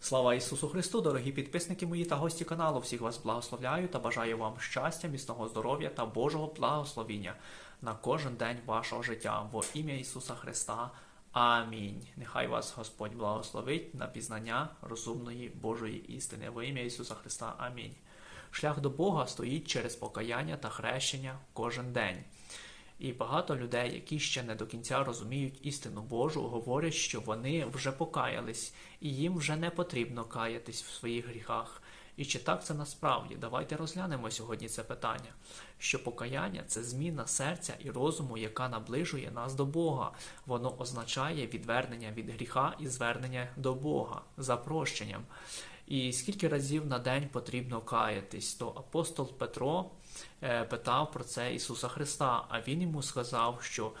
Слава Ісусу Христу, дорогі підписники мої та гості каналу. Всіх вас благословляю та бажаю вам щастя, міцного здоров'я та Божого благословіння на кожен день вашого життя. Во ім'я Ісуса Христа. Амінь. Нехай вас Господь благословить на пізнання розумної Божої істини. Во ім'я Ісуса Христа. Амінь. Шлях до Бога стоїть через покаяння та хрещення кожен день. І багато людей, які ще не до кінця розуміють істину Божу, говорять, що вони вже покаялись, і їм вже не потрібно каятись в своїх гріхах. І чи так це насправді? Давайте розглянемо сьогодні це питання. Що покаяння це зміна серця і розуму, яка наближує нас до Бога. Воно означає відвернення від гріха і звернення до Бога за прощенням. І скільки разів на день потрібно каятись, то апостол Петро е, питав про це Ісуса Христа, а він йому сказав, що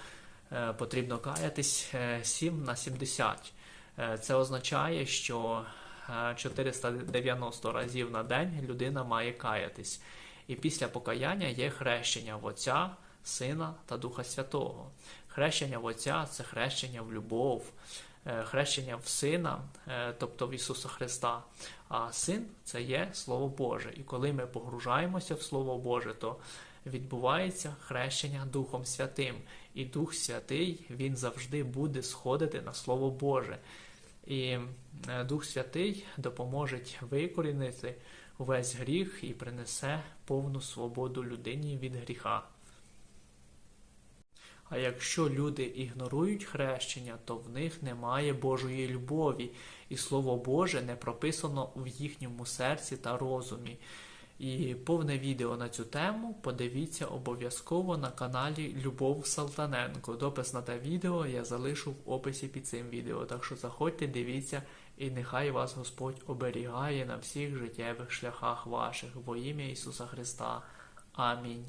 е, потрібно каятись е, 7 на 70. Е, Це означає, що е, 490 разів на день людина має каятись. І після покаяння є хрещення в Отця, Сина та Духа Святого. Хрещення в Отця це хрещення в любов, е, хрещення в Сина, е, тобто в Ісуса Христа. А Син це є Слово Боже. І коли ми погружаємося в Слово Боже, то відбувається хрещення Духом Святим. І Дух Святий Він завжди буде сходити на Слово Боже. І е, Дух Святий допоможе викорінити увесь гріх і принесе повну свободу людині від гріха. А якщо люди ігнорують хрещення, то в них немає Божої любові, і Слово Боже не прописано в їхньому серці та розумі. І повне відео на цю тему подивіться обов'язково на каналі Любов Салтаненко. Допис на те відео я залишу в описі під цим відео. Так що заходьте, дивіться, і нехай вас Господь оберігає на всіх життєвих шляхах ваших во ім'я Ісуса Христа. Амінь.